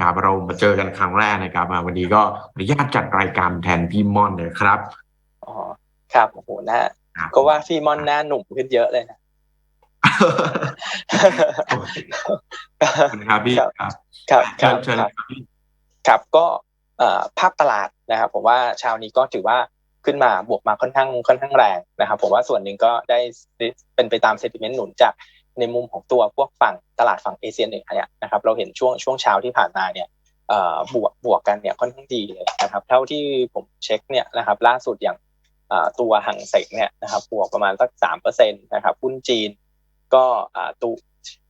ครับเรามาเจอกันครั้งแรกนะครับมาวันนี้ก็อนุญาตจัดรายการแทนพี่ม่อนเลยครับอ๋อครับโอ้โหหน้าก็ว่าพี่ม่อนหน้าหนุ่มขึ้นเยอะเลยนะขอบคุณครับพี่ครับครับคเชิรับญเชิญคเลรับยครับพี่ครับก็เอ่อภาพตลาดนะครับผมว่าเชาวนี้ก็ถือว่า ขึ้นมาบวกมาค่อนข้างค่อนข้างแรงนะครับผมว่าส่วนหนึ่งก็ได้เป็นไปตามเซติเมนต์หนุนจากในมุมของตัวพวกฝั่งตลาดฝั่งเอเชียเหนือเนี่ยนะครับเราเห็นช่วงช่วงเช้าที่ผ่านมาเนี่ยบวกบวกกันเนี่ยค่อนข้างดีเลยนะครับ เท่าที่ผมเช็คเนี่ยนะครับล่าสุดอย่างตัวหังเซ็งเนี่ยนะครับบวกประมาณสักสามเปอร์เซ็นต์นะครับหุ้นจีน ก็ตัว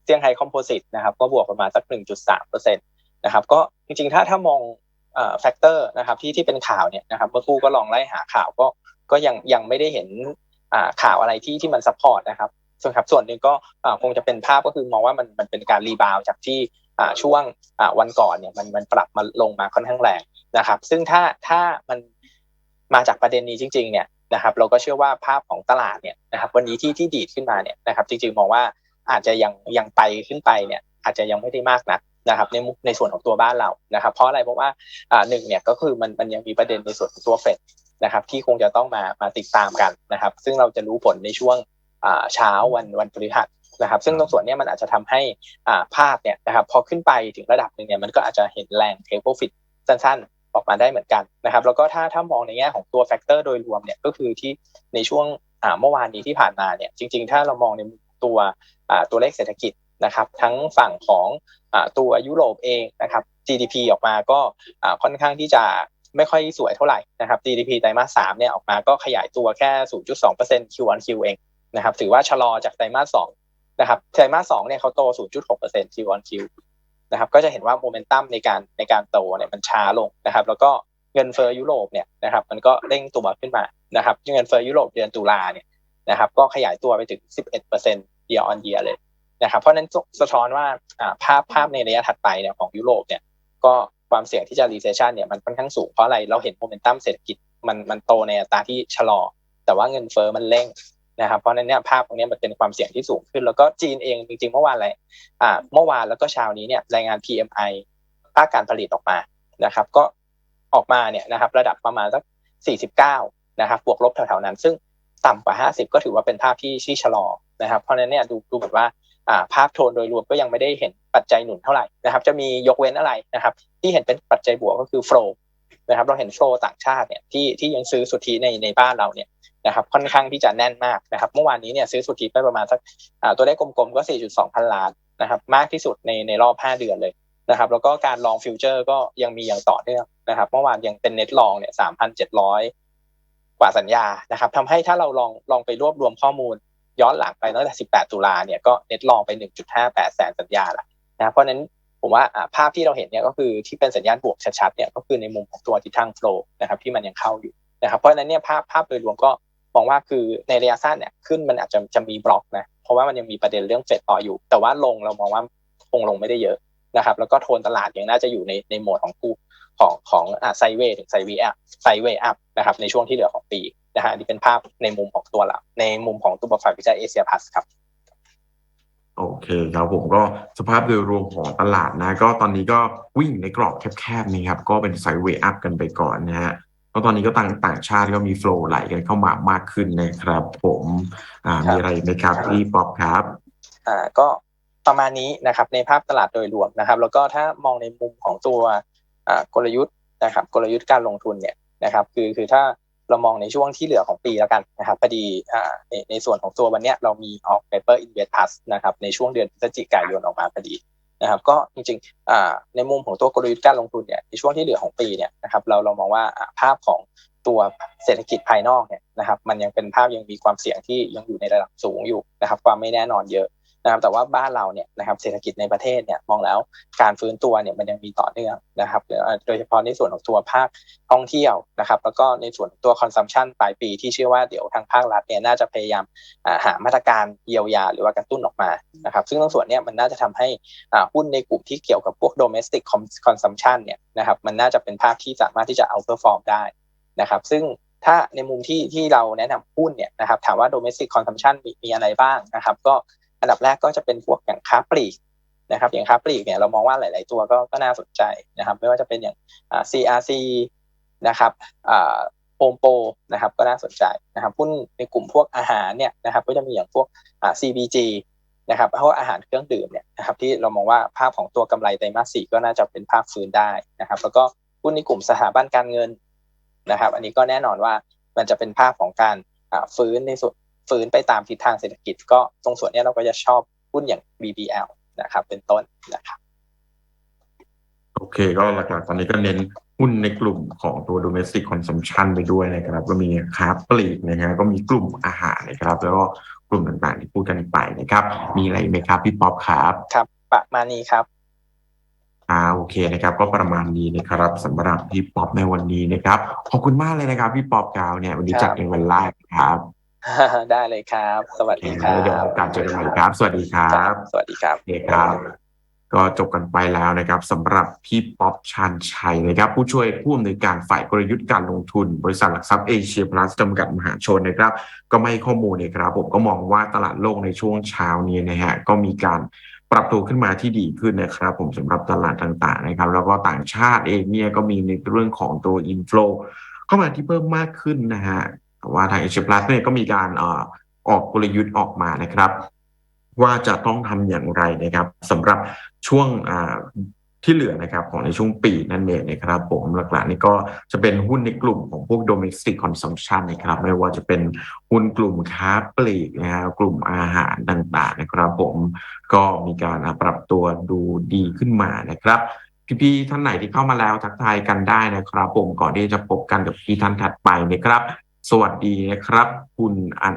เซี่ยงไฮ้คอมโพสิตนะครับก็บวกประมาณสักหนึ่งจุดสามเปอร์เซ็นต์นะครับก็จริงๆถ้าถ้ามอง แฟกเตอร์นะครับที่ที่เป็นข่าวเนี่ยนะครับเมื่อคู่ก็ลองไล่หาข่าวก็ก็ยังยังไม่ได้เห็นข่าวอะไรที่ที่มันซัพพอร์ตนะครับส่วนครับส่วนหนึ่งก็คงจะเป็นภาพก็คือมองว่ามันมันเป็นการรีบาวจากที่ช่วงวันก่อนเนี่ยมันมันปรับมาลงมาค่อนข้างแรงนะครับ ซึ่งถ้าถ้ามันมาจากประเด็นนี้จริง ๆเนี่ยนะครับ เราก็เชื่อว่าภาพของตลาดเนี่ยนะครับวันนี้ที่ที่ดีดขึ้นมาเนี่ยนะครับ จริงๆมองว่าอาจจะยังยังไปขึ้นไปเนี่ยอาจจะยังไม่ได้มากนัก นะครับในในส่วนของตัวบ้านเรานะครับ เพราะอะไรเพราะว่าหนึ่งเนี่ยก็คือมันมันยังมีประเด็นในส่วนของตัวเฟดนะครับ ที่คงจะต้องมามาติดตามกันนะครับ ซึ่งเราจะรู้ผลในช่วงเช้าวันวันพฤหัสนะครับซึ่งตรงส่วนนี้มันอาจจะทำให้ภาพเนี่ยนะครับพอขึ้นไปถึงระดับหนึ่งเนี่ยมันก็อาจจะเห็นแรงเท k โ p ฟิตสั้นๆ ออกมาได้เหมือนกันนะครับ แล้วก็ถ้าถ้ามองในแง่ของตัวแฟกเตอร์โดยรวมเนี่ยก็คือที่ในช่วงเมื่อวานนี้ที่ผ่านมาเนี่ยจริง ๆ ถ้าเรามองในตัวตัวเลขเศรษฐกิจ นะครับทั้งฝั่งของอตัวยุโรปเองนะครับ GDP ออกมาก็ค่อนข้างที่จะไม่ค่อยสวยเท่าไหร่นะครับ GDP ไตรมาสสามเนี่ยออกมาก็ขยายตัวแค่ 0.2% Q on Q เองนะครับถือว่าชะลอจากไตรมาสสองนะครับไตรมาสสองเนี่ยเขาโต 0.6% Q on Q นะครับก็จะเห็นว่าโมเมนตัมในการในการโตเนี่ยมันช้าลงนะครับ แล้วก็เงินเฟ้อยุโรปเนี่ยนะครับมันก็เร่งตัวขึ้นมานะครับเงินเฟ้อยุโรปเดือนตุลาเนี่ยนะครับก็ขยายตัวไปถึง 11% year on year เลย นะครับเพราะนั้นสะท้อนว่าภาพภาพในระยะถัดไปเนี่ยของยุโรปเนี่ยก็ความเสี่ยงที่จะ recession เนี่ยมันค่อนข้างสูงเพราะอะไรเราเห็นโมเมนตัมเศรษฐกิจมันมันโตในอัตราที่ชะลอ แต่ว่าเงินเฟอ้อมันเร่งนะครับเพราะนั้นเนี่ยภาพตรงนี้มันเป็นความเสี่ยงที่สูงขึ้น แล้วก็จีนเองจริงๆเมื่อวานอะไรอ่าเมื่อวานแล้วก็เช้านี้เนี่ยรายงาน PMI ภาคการผลิตออกมานะครับ ก็ออกมาเนี่ยนะครับ ระดับประมาณสัก 49 นะครับบวกลบแถวๆนั้น ซึ่งต่ำกว่า 50 ก็ถือว่าเป็นภาพที่ที่ชะลอนะครับ เพราะนั้นเนี่ยดูดูแบบว่า ภาพโทนโดยรวมก็ยังไม่ได้เห็นปัจจัยหนุนเท่าไหร่นะครับ จะมียกเว้นอะไรนะครับ ที่เห็นเป็นปัจจัยบวกก็คือโฟล์นะครับ เราเห็นโฟล์ต่างชาติเนี่ยที่ที่ยังซื้อสุทธิในในบ้านเราเนี่ยนะครับค่อนข้างที่จะแน่นมากนะครับเมื่อวานนี้เนี่ยซื้อสุทธิไปประมาณสักตัวเลขกลมๆก็ 4.2 พันล้านนะครับมากที่สุดในในรอบ 5 เดือนเลยนะครับ แล้วก็การลองฟิวเจอร์ก็ยังมีอย่างต่อเนื่องนะครับเมื่อวานยังเป็นเน็ตลองเนี่ย 3,700 กว่าสัญญานะครับทำให้ถ้าเราลองลองไปรวบรวมข้อมูล ย้อนหลังไปตั้งแต่ 18 ตุลาเนี่ยก็เน็ตลองไป 1.58 แสนสัญญาละนะเพราะนั้นผมว่าภาพที่เราเห็นเนี่ยก็คือที่เป็นสัญญาณบวกชัดๆเนี่ยก็คือในมุมของตัวทิศทางโฟล์นะครับที่มันยังเข้าอยู่นะครับเพราะฉะนั้นเนี่ยภาพภาพโดยรวมก็มองว่าคือในระยะสั้นเนี่ยขึ้นมันอาจจะจะมีบล็อกนะเพราะว่ามันยังมีประเด็นเรื่องเฟดต่ออยู่ แต่ว่าลงเรามองว่าคงลงไม่ได้เยอะนะครับแล้วก็โทนตลาดยังน่าจะอยู่ในในโหมดของกูของของไซเวย์ถึงไซเวย์อัพไซเวย์อัพนะครับในช่วงที่เหลือของปี นะฮะนี่เป็นภาพในมุมของตัวเราในมุมของตัวฝ่ายวิจัยเอเชียพาสครับโอเคครับผมก็สภาพโดยรวมของตลาดนะ ก็ตอนนี้ก็วิ่งในกรอบแคบๆนี่ครับ ก็เป็นไซเวย์อัพกันไปก่อนนะฮะก็ตอนนี้ก็ต่างต่างชาติก็มีโฟล์ไหลกันเข้ามามากขึ้นนะครับผมอ่ามีอะไรไหมครับพี่ป๊อปครับอ่าก็ประมาณนี้นะครับในภาพตลาดโดยรวมนะครับ แล้วก็ถ้ามองในมุมของตัวอ่ากลยุทธ์นะครับ กลยุทธ์การลงทุนเนี่ยนะครับ คือคือถ้า เรามองในช่วงที่เหลือของปีแล้วกันนะครับพอดีในในส่วนของตัววันนี้เรามีออก paper invest plus นะครับในช่วงเดือนพฤศจิกายนออกมาพอดีนะครับก็จริงๆในมุมของตัวกลยุทธ์การลงทุนเนี่ยในช่วงที่เหลือของปีเนี่ยนะครับเราเรามองว่าภาพของตัวเศรษฐกิจภายนอกเนี่ยนะครับมันยังเป็นภาพยังมีความเสี่ยงที่ยังอยู่ในระดับสูงอยู่นะครับความไม่แน่นอนเยอะ นะครับแต่ว่าบ้านเราเนี่ยนะครับเศรษฐกิจในประเทศเนี่ยมองแล้วการฟื้นตัวเนี่ยมันยังมีต่อเนื่องนะครับโดยเฉพาะในส่วนของตัวภาคท่องเที่ยวนะครับแล้วก็ในส่วนตัวคอนซัมชันปลายปีที่เชื่อว่าเดี๋ยวทางภาครัฐเนี่ยน่าจะพยายามหามาตรการเยียวยาหรือว่ากระตุ้นออกมานะครับซึ่งตรงส่วนเนี้มันน่าจะทำให้หุ้นในกลุ่มที่เกี่ยวกับพวก domestic consumption เนี่ยนะครับมันน่าจะเป็นภาพที่สามารถที่จะเอาเ e อร์ฟอร์มได้นะครับซึ่งถ้าในมุมที่ที่เราแนะนำหุ้นเนี่ยนะครับถามว่า domestic consumption มีมีอะไรบ้างนะครับ ก็ อันดับแรกก็จะเป็นพวกอย่างค้าปลีกนะครับอย่างค้าปลีกเนี่ยเรามองว่าหลาย ๆ ตัวก็ก็น่าสนใจนะครับ ไม่ว่าจะเป็นอย่างอ่า CRC นะครับโฮมโปรนะครับก็น่าสนใจนะครับหุ้นในกลุ่มพวกอาหารเนี่ยนะครับก็จะมีอย่างพวก CBG นะครับเพราะว่าอาหารเครื่องดื่มเนี่ยนะครับที่เรามองว่าภาพของตัวกำไรไตรมาสสี่ก็น่าจะเป็นภาพฟื้นได้นะครับ แล้วก็หุ้นในกลุ่มสถาบันการเงินนะครับ อันนี้ก็แน่นอนว่ามันจะเป็นภาพของการฟื้นในส่วน ฟื้นไปตามทิศทางเศรษฐกิจ ก็ตรงส่วนเนี้ยเราก็จะชอบหุ้นอย่าง BBL นะครับ เป็นต้นนะครับ โอเค ก็หลักๆ ตอนนี้ก็เน้นหุ้นในกลุ่มของตัว domestic consumption ไปด้วยนะครับ ก็มีค้าปลีกนะฮะก็มีกลุ่มอาหารนะครับ แล้วก็กลุ่มต่างๆที่พูดกันไปนะครับ มีอะไรไหมครับพี่ป๊อปครับครับ ประมาณนี้ครับอ่าโอเคนะครับก็ประมาณนี้นะครับสำหรับพี่ป๊อปในวันนี้นะครับขอบคุณมากเลยนะครับพี่ป๊อปกาวเนี่ยวันนี้ครับจัดเป็นวันแรกครับ ได้เลยครับ สวัสโอเคดีครัแล้วเดี๋ยวบโอกลับเจอกันใหม่ครับ สวัสดีครับ สวัสดีครับโอเคครับ ก็จบกันไปแล้วนะครับสำหรับพี่ป๊อปชานชัยนะครับ ผู้ช่วยผู้อำนวยการฝ่ายกลยุทธ์การลงทุน บริษัทหลักทรัพย์เอเชียพลัสจำกัดมหาชนนะครับ ก็ไม่ให้ข้อมูลนะครับผมก็มองว่าตลาดโลกในช่วงเช้านี้นะฮะก็มีการปรับตัวขึ้นมาที่ดีขึ้นนะครับ ผมสำหรับตลาดต่างๆนะครับ แล้วก็ต่างชาติเองเนี่ยก็มีในเรื่องของตัวอินฟลูเข้ามาที่เพิ่มมากขึ้นนะฮะ แต่ว่าทางเอเชียพลัสเนี่ยก็มีการออกกลยุทธ์ออกมานะครับ ว่าจะต้องทำอย่างไรนะครับสำหรับช่วงที่เหลือนะครับของในช่วงปีนั่นเองนะครับผมหลักๆนี่ก็จะเป็นหุ้นในกลุ่มของพวก domestic consumption นะครับ ไม่ว่าจะเป็นหุ้นกลุ่มค้าปลีกนะฮะกลุ่มอาหารต่างๆนะครับผมก็มีการปรับตัวดูดีขึ้นมานะครับพี่ๆท่านไหนที่เข้ามาแล้วทักทายกันได้นะครับ ผมก่อนที่จะพบกันกับพี่ท่านถัดไปนะครับ สวัสดีนะครับ คุณอัน